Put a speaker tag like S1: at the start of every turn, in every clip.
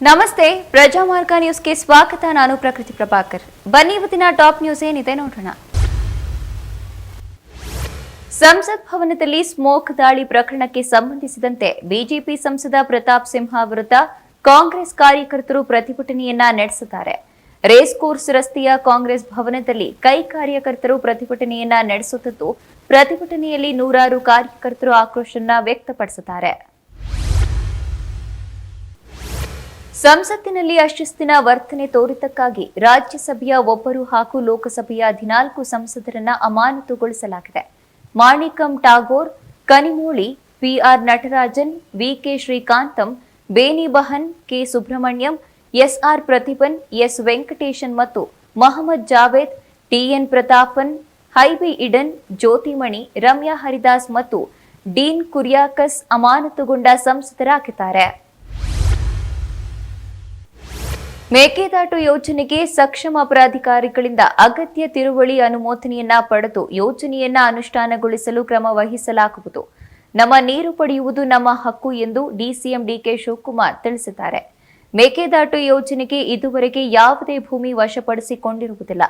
S1: ನಮಸ್ತೆ, ಪ್ರಜಾಮಾರ್ಗ ನ್ಯೂಸ್ಗೆ ಸ್ವಾಗತ. ನಾನು ಪ್ರಕೃತಿ ಪ್ರಭಾಕರ್. ಬನ್ನಿ ಇವತ್ತಿನ ಟಾಪ್ ನ್ಯೂಸ್ ಏನಿದೆ ನೋಡೋಣ. ಸಂಸತ್ ಭವನದಲ್ಲಿ ಸ್ಮೋಕ್ ದಾಳಿ ಪ್ರಕರಣಕ್ಕೆ ಸಂಬಂಧಿಸಿದಂತೆ ಬಿಜೆಪಿ ಸಂಸದ ಪ್ರತಾಪ್ ಸಿಂಹ ವಿರುದ್ಧ ಕಾಂಗ್ರೆಸ್ ಕಾರ್ಯಕರ್ತರು ಪ್ರತಿಭಟನೆಯನ್ನ ನಡೆಸಿದ್ದಾರೆ. ರೇಸ್ ಕೋರ್ಸ್ ರಸ್ತೆಯ ಕಾಂಗ್ರೆಸ್ ಭವನದಲ್ಲಿ ಕೈ ಕಾರ್ಯಕರ್ತರು ಪ್ರತಿಭಟನೆಯನ್ನ ನಡೆಸುತ್ತಿದ್ದು, ಪ್ರತಿಭಟನೆಯಲ್ಲಿ ನೂರಾರು ಕಾರ್ಯಕರ್ತರು ಆಕ್ರೋಶನ್ನ ವ್ಯಕ್ತಪಡಿಸಿದ್ದಾರೆ. ಸಂಸತ್ತಿನಲ್ಲಿ ಅಶಿಸ್ತಿನ ವರ್ತನೆ ತೋರಿತಕ್ಕಾಗಿ ರಾಜ್ಯಸಭೆಯ ಒಬ್ಬರು ಹಾಗೂ ಲೋಕಸಭೆಯ ಹದಿನಾಲ್ಕು ಸಂಸದರನ್ನ ಅಮಾನತುಗೊಳಿಸಲಾಗಿದೆ. Manickam Tagore Kanimozhi, P R Natarajan, V K Srikantham, Benny Behanan, K. Subrahmanyam, S R Prathiban, S. Venkatesan ಮತ್ತು ಮಹಮ್ಮದ್ ಜಾವೇದ್, ಟಿಎನ್ ಪ್ರತಾಪನ್, ಹೈಬಿ ಇಡನ್, ಜ್ಯೋತಿಮಣಿ, ರಮ್ಯಾ ಹರಿದಾಸ್ ಮತ್ತು ಡೀನ್ ಕುರಿಯಾಕಸ್ ಅಮಾನತುಗೊಂಡ ಸಂಸದರಾಗಿದ್ದಾರೆ. ಮೇಕೆದಾಟು ಯೋಜನೆಗೆ ಸಕ್ಷಮ ಪ್ರಾಧಿಕಾರಿಗಳಿಂದ ಅಗತ್ಯ ತಿರುವಳಿ ಅನುಮೋದನೆಯನ್ನ ಪಡೆದು ಯೋಜನೆಯನ್ನ ಅನುಷ್ಠಾನಗೊಳಿಸಲು ಕ್ರಮ ವಹಿಸಲಾಗುವುದು. ನಮ್ಮ ನೀರು ಪಡೆಯುವುದು ನಮ್ಮ ಹಕ್ಕು ಎಂದು ಡಿಸಿಎಂ ಡಿಕೆ ಶಿವಕುಮಾರ್ ತಿಳಿಸಿದ್ದಾರೆ. ಮೇಕೆದಾಟು ಯೋಜನೆಗೆ ಇದುವರೆಗೆ ಯಾವುದೇ ಭೂಮಿ ವಶಪಡಿಸಿಕೊಂಡಿರುವುದಿಲ್ಲ.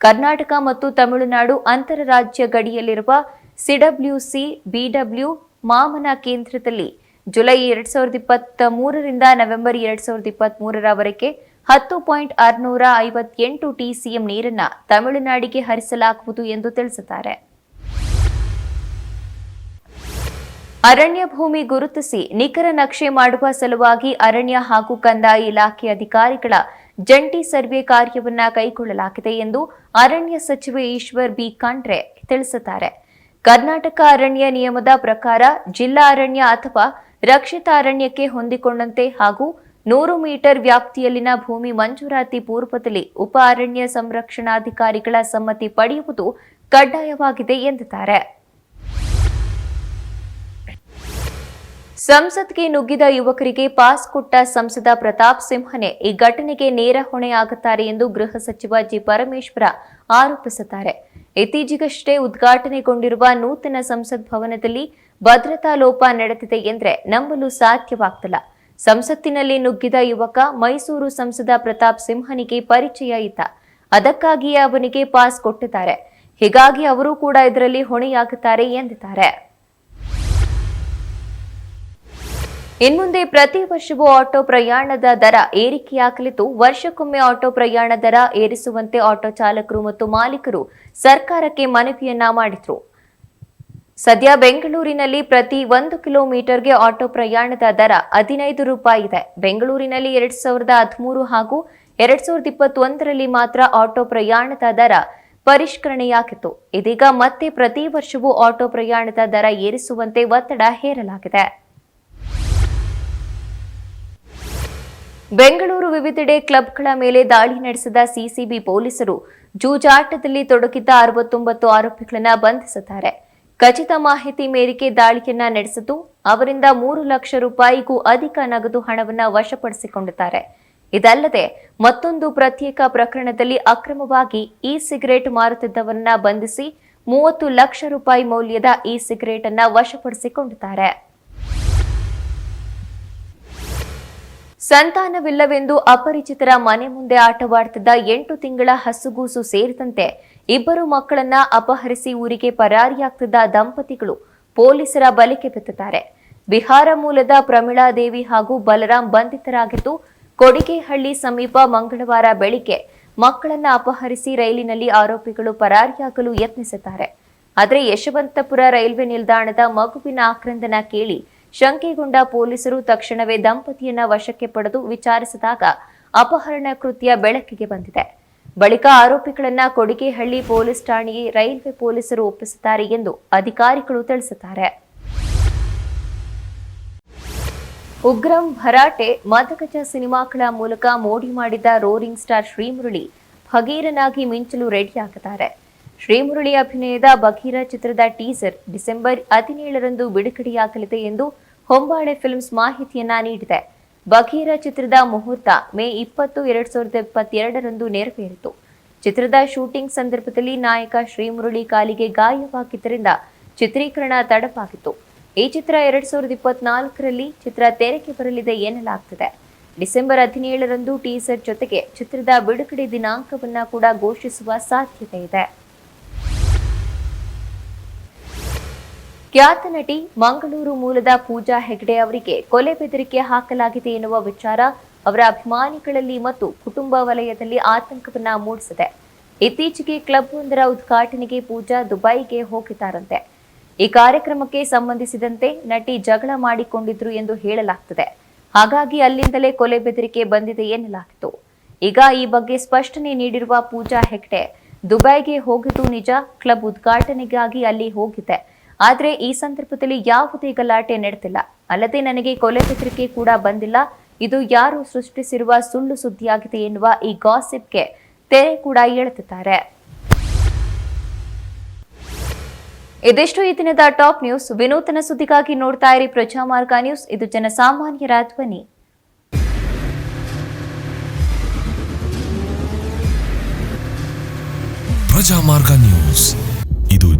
S1: ಕರ್ನಾಟಕ ಮತ್ತು ತಮಿಳುನಾಡು ಅಂತರರಾಜ್ಯ ಗಡಿಯಲ್ಲಿರುವ ಸಿಡಬ್ಲ್ಯೂಸಿ ಬಿಡಬ್ಲ್ಯೂ ಮಾಮನ ಕೇಂದ್ರದಲ್ಲಿ ಜುಲೈ ಎರಡ್ ಸಾವಿರದ ಇಪ್ಪತ್ತ ಮೂರರಿಂದ ನವೆಂಬರ್ ಎರಡ್ ಸಾವಿರದ ಇಪ್ಪತ್ತ್ ಮೂರರವರೆಗೆ ಹತ್ತು ಪಾಯಿಂಟ್ ಆರುನೂರ ಐವತ್ತೆಂಟು ಟಿಸಿಎಂ ನೀರನ್ನ ತಮಿಳುನಾಡಿಗೆ ಹರಿಸಲಾಗುವುದು ಎಂದು ತಿಳಿಸಿದ್ದಾರೆ. ಅರಣ್ಯ ಭೂಮಿ ಗುರುತಿಸಿ ನಿಖರ ನಕ್ಷೆ ಮಾಡುವ ಸಲುವಾಗಿ ಅರಣ್ಯ ಹಾಗೂ ಕಂದಾಯ ಇಲಾಖೆ ಅಧಿಕಾರಿಗಳ ಜಂಟಿ ಸರ್ವೆ ಕಾರ್ಯವನ್ನ ಕೈಗೊಳ್ಳಲಾಗಿದೆ ಎಂದು ಅರಣ್ಯ ಸಚಿವೆ ಈಶ್ವರ್ ಬಿ. ಖಂಡ್ರೆ ತಿಳಿಸಿದ್ದಾರೆ. ಕರ್ನಾಟಕ ಅರಣ್ಯ ನಿಯಮದ ಪ್ರಕಾರ ಜಿಲ್ಲಾ ಅರಣ್ಯ ಅಥವಾ ರಕ್ಷಿತ ಅರಣ್ಯಕ್ಕೆ ಹೊಂದಿಕೊಂಡಂತೆ ಹಾಗೂ ನೂರು ಮೀಟರ್ ವ್ಯಾಪ್ತಿಯಲ್ಲಿನ ಭೂಮಿ ಮಂಜೂರಾತಿ ಪೂರ್ವದಲ್ಲಿ ಉಪ ಅರಣ್ಯ ಸಂರಕ್ಷಣಾಧಿಕಾರಿಗಳ ಸಮ್ಮತಿ ಪಡೆಯುವುದು ಕಡ್ಡಾಯವಾಗಿದೆ ಎಂದಿದ್ದಾರೆ. ಸಂಸತ್ಗೆ ನುಗ್ಗಿದ ಯುವಕರಿಗೆ ಪಾಸ್ ಕೊಟ್ಟ ಸಂಸದ ಪ್ರತಾಪ್ ಸಿಂಹನೆ ಈ ಘಟನೆಗೆ ನೇರ ಹೊಣೆ ಆಗುತ್ತಾರೆ ಎಂದು ಗೃಹ ಸಚಿವ ಜಿ ಪರಮೇಶ್ವರ ಆರೋಪಿಸುತ್ತಾರೆ. ಇತ್ತೀಚೆಗಷ್ಟೇ ಉದ್ಘಾಟನೆಗೊಂಡಿರುವ ನೂತನ ಸಂಸತ್ ಭವನದಲ್ಲಿ ಭದ್ರತಾ ಲೋಪ ನಡೆದಿದೆ ಎಂದರೆ ನಂಬಲು ಸಾಧ್ಯವಾಗ್ತಿಲ್ಲ. ಸಂಸತ್ತಿನಲ್ಲಿ ನುಗ್ಗಿದ ಯುವಕ ಮೈಸೂರು ಸಂಸದ ಪ್ರತಾಪ್ ಸಿಂಹನಿಗೆ ಪರಿಚಯ ಇದ್ದ ಅದಕ್ಕಾಗಿಯೇ ಅವನಿಗೆ ಪಾಸ್ ಕೊಟ್ಟಿದ್ದಾರೆ. ಹೀಗಾಗಿ ಅವರು ಕೂಡ ಇದರಲ್ಲಿ ಹೊಣೆಯಾಗುತ್ತಾರೆ ಎಂದಿದ್ದಾರೆ. ಇನ್ಮುಂದೆ ಪ್ರತಿ ವರ್ಷವೂ ಆಟೋ ಪ್ರಯಾಣದ ದರ ಏರಿಕೆಯಾಗಲಿದ್ದು, ವರ್ಷಕ್ಕೊಮ್ಮೆ ಆಟೋ ಪ್ರಯಾಣ ದರ ಏರಿಸುವಂತೆ ಆಟೋ ಚಾಲಕರು ಮತ್ತು ಮಾಲೀಕರು ಸರ್ಕಾರಕ್ಕೆ ಮನವಿಯನ್ನ ಮಾಡಿದ್ರು. ಸದ್ಯ ಬೆಂಗಳೂರಿನಲ್ಲಿ ಪ್ರತಿ ಒಂದು ಕಿಲೋಮೀಟರ್ಗೆ ಆಟೋ ಪ್ರಯಾಣದ ದರ ಹದಿನೈದು ರೂಪಾಯಿ ಇದೆ. ಬೆಂಗಳೂರಿನಲ್ಲಿ ಎರಡ್ ಸಾವಿರದ ಹದಿಮೂರು ಹಾಗೂ ಎರಡ್ ಸಾವಿರದ ಇಪ್ಪತ್ತೊಂದರಲ್ಲಿ ಮಾತ್ರ ಆಟೋ ಪ್ರಯಾಣದ ದರ ಪರಿಷ್ಕರಣೆಯಾಗಿತ್ತು. ಇದೀಗ ಮತ್ತೆ ಪ್ರತಿ ವರ್ಷವೂ ಆಟೋ ಪ್ರಯಾಣದ ದರ ಏರಿಸುವಂತೆ ಒತ್ತಡ ಹೇರಲಾಗಿದೆ. ಬೆಂಗಳೂರು ವಿವಿಧೆಡೆ ಕ್ಲಬ್ಗಳ ಮೇಲೆ ದಾಳಿ ನಡೆಸಿದ ಸಿಸಿಬಿ ಪೊಲೀಸರು ಜೂಜಾಟದಲ್ಲಿ ತೊಡಗಿದ್ದ ಅರವತ್ತೊಂಬತ್ತು ಆರೋಪಿಗಳನ್ನು ಬಂಧಿಸಿದ್ದಾರೆ. ಖಚಿತ ಮಾಹಿತಿ ಮೇರೆಗೆ ದಾಳಿಯನ್ನ ನಡೆಸಿತು ಅವರಿಂದ ಮೂರು ಲಕ್ಷ ರೂಪಾಯಿಗೂ ಅಧಿಕ ನಗದು ಹಣವನ್ನ ವಶಪಡಿಸಿಕೊಂಡಿದ್ದಾರೆ. ಇದಲ್ಲದೆ, ಮತ್ತೊಂದು ಪ್ರತ್ಯೇಕ ಪ್ರಕರಣದಲ್ಲಿ ಅಕ್ರಮವಾಗಿ ಇ ಸಿಗರೇಟ್ ಮಾರುತ್ತಿದ್ದವರನ್ನ ಬಂಧಿಸಿ ಮೂವತ್ತು ಲಕ್ಷ ರೂಪಾಯಿ ಮೌಲ್ಯದ ಇ ಸಿಗರೇಟ್ ಅನ್ನ ವಶಪಡಿಸಿಕೊಂಡಿದ್ದಾರೆ. ಸಂತಾನವಿಲ್ಲವೆಂದು ಅಪರಿಚಿತರ ಮನೆ ಮುಂದೆ ಆಟವಾಡ್ತಿದ್ದ ಎಂಟು ತಿಂಗಳ ಹಸುಗೂಸು ಸೇರಿದಂತೆ ಇಬ್ಬರು ಮಕ್ಕಳನ್ನ ಅಪಹರಿಸಿ ಊರಿಗೆ ಪರಾರಿಯಾಗ್ತಿದ್ದ ದಂಪತಿಗಳು ಪೊಲೀಸರ ಬಲಿಕೆ ಬಿತ್ತಿದ್ದಾರೆ. ಬಿಹಾರ ಮೂಲದ ಪ್ರಮೀಳಾದೇವಿ ಹಾಗೂ ಬಲರಾಮ್ ಬಂಧಿತರಾಗಿದ್ದು, ಕೊಡಿಗೆಹಳ್ಳಿ ಸಮೀಪ ಮಂಗಳವಾರ ಬೆಳಿಗ್ಗೆ ಮಕ್ಕಳನ್ನ ಅಪಹರಿಸಿ ರೈಲಿನಲ್ಲಿ ಆರೋಪಿಗಳು ಪರಾರಿಯಾಗಲು ಯತ್ನಿಸಿದ್ದಾರೆ. ಆದರೆ ಯಶವಂತಪುರ ರೈಲ್ವೆ ನಿಲ್ದಾಣದ ಮಗುವಿನ ಆಕ್ರಂದನ ಕೇಳಿ ಶಂಕೆಗೊಂಡ ಪೊಲೀಸರು ತಕ್ಷಣವೇ ದಂಪತಿಯನ್ನ ವಶಕ್ಕೆ ಪಡೆದು ವಿಚಾರಿಸಿದಾಗ ಅಪಹರಣ ಕೃತ್ಯ ಬೆಳಕಿಗೆ ಬಂದಿದೆ. ಬಳಿಕ ಆರೋಪಿಗಳನ್ನ ಕೊಡಿಗೆಹಳ್ಳಿ ಪೊಲೀಸ್ ಠಾಣೆಗೆ ರೈಲ್ವೆ ಪೊಲೀಸರು ಒಪ್ಪಿಸಿದ್ದಾರೆ ಎಂದು ಅಧಿಕಾರಿಗಳು ತಿಳಿಸಿದ್ದಾರೆ. ಉಗ್ರಂ ಭರಾಟೆ, ಮದಗಜ ಸಿನಿಮಾಗಳ ಮೂಲಕ ಮೋಡಿ ಮಾಡಿದ ರೋರಿಂಗ್ ಸ್ಟಾರ್ ಶ್ರೀಮುರಳಿ ಭಗೀರನಾಗಿ ಮಿಂಚಲು ರೆಡಿಯಾಗಿದ್ದಾರೆ. ಶ್ರೀಮುರಳಿ ಅಭಿನಯದ ಬಗೀರ ಚಿತ್ರದ ಟೀಸರ್ ಡಿಸೆಂಬರ್ ಹದಿನೇಳರಂದು ಬಿಡುಗಡೆಯಾಗಲಿದೆ ಎಂದು ಹೊಂಬಾಳೆ ಫಿಲ್ಮ್ಸ್ ಮಾಹಿತಿಯನ್ನ ನೀಡಿದೆ. ಬಗೀರ ಚಿತ್ರದ ಮುಹೂರ್ತ ಮೇ ಇಪ್ಪತ್ತು, ಎರಡ್ ಸಾವಿರದ ಇಪ್ಪತ್ತೆರಡರಂದು ನೆರವೇರಿತು. ಚಿತ್ರದ ಶೂಟಿಂಗ್ ಸಂದರ್ಭದಲ್ಲಿ ನಾಯಕ ಶ್ರೀಮುರಳಿ ಕಾಲಿಗೆ ಗಾಯವಾಗಿದ್ದರಿಂದ ಚಿತ್ರೀಕರಣ ತಡವಾಗಿತ್ತು. ಈ ಚಿತ್ರ ಎರಡ್ ಸಾವಿರದ ಇಪ್ಪತ್ನಾಲ್ಕರಲ್ಲಿ ಚಿತ್ರ ತೆರೆಗೆ ಬರಲಿದೆ ಎನ್ನಲಾಗ್ತಿದೆ. ಡಿಸೆಂಬರ್ ಹದಿನೇಳರಂದು ಟೀಸರ್ ಜೊತೆಗೆ ಚಿತ್ರದ ಬಿಡುಗಡೆ ದಿನಾಂಕವನ್ನ ಕೂಡ ಘೋಷಿಸುವ ಸಾಧ್ಯತೆ ಇದೆ. ಖ್ಯಾತ ನಟಿ ಮಂಗಳೂರು ಮೂಲದ ಪೂಜಾ ಹೆಗ್ಡೆ ಅವರಿಗೆ ಕೊಲೆ ಬೆದರಿಕೆ ಹಾಕಲಾಗಿದೆ ಎನ್ನುವ ವಿಚಾರ ಅವರ ಅಭಿಮಾನಿಗಳಲ್ಲಿ ಮತ್ತು ಕುಟುಂಬ ವಲಯದಲ್ಲಿ ಆತಂಕವನ್ನ ಮೂಡಿಸಿದೆ. ಇತ್ತೀಚೆಗೆ ಕ್ಲಬ್ ಒಂದರ ಉದ್ಘಾಟನೆಗೆ ಪೂಜಾ ದುಬೈಗೆ ಹೋಗಿದ್ದಾರಂತೆ. ಈ ಕಾರ್ಯಕ್ರಮಕ್ಕೆ ಸಂಬಂಧಿಸಿದಂತೆ ನಟಿ ಜಗಳ ಮಾಡಿಕೊಂಡಿದ್ರು ಎಂದು ಹೇಳಲಾಗ್ತದೆ. ಹಾಗಾಗಿ ಅಲ್ಲಿಂದಲೇ ಕೊಲೆ ಬೆದರಿಕೆ ಬಂದಿದೆ ಎನ್ನಲಾಗಿತ್ತು. ಈಗ ಈ ಬಗ್ಗೆ ಸ್ಪಷ್ಟನೆ ನೀಡಿರುವ ಪೂಜಾ ಹೆಗ್ಡೆ, ದುಬೈಗೆ ಹೋಗಿದ್ದು ನಿಜ, ಕ್ಲಬ್ ಉದ್ಘಾಟನೆಗಾಗಿ ಅಲ್ಲಿ ಹೋಗಿದ್ದೆ. ಆದ್ರೆ ಈ ಸಂದರ್ಭದಲ್ಲಿ ಯಾವುದೇ ಗಲಾಟೆ ನಡೆದಿಲ್ಲ. ಅಲ್ಲದೆ ನನಗೆ ಕೊಲೆ ಬೆದರಿಕೆ ಕೂಡ ಬಂದಿಲ್ಲ. ಇದು ಯಾರು ಸೃಷ್ಟಿಸಿರುವ ಸುಳ್ಳು ಸುದ್ದಿಯಾಗಿದೆ ಎನ್ನುವ ಈ ಗಾಸಿಪ್ಗೆ ತೆರೆ ಕೂಡ ಎಳೆದಿದ್ದಾರೆ. ಇದಿಷ್ಟು ಈ ದಿನದ ಟಾಪ್ ನ್ಯೂಸ್. ವಿನೂತನ ಸುದ್ದಿಗಾಗಿ ನೋಡ್ತಾ ಇರಿ ಪ್ರಜಾಮಾರ್ಗ ನ್ಯೂಸ್. ಇದು ಜನಸಾಮಾನ್ಯರ ಧ್ವನಿ.
S2: ಪ್ರಜಾಮಾರ್ಗ ನ್ಯೂಸ್.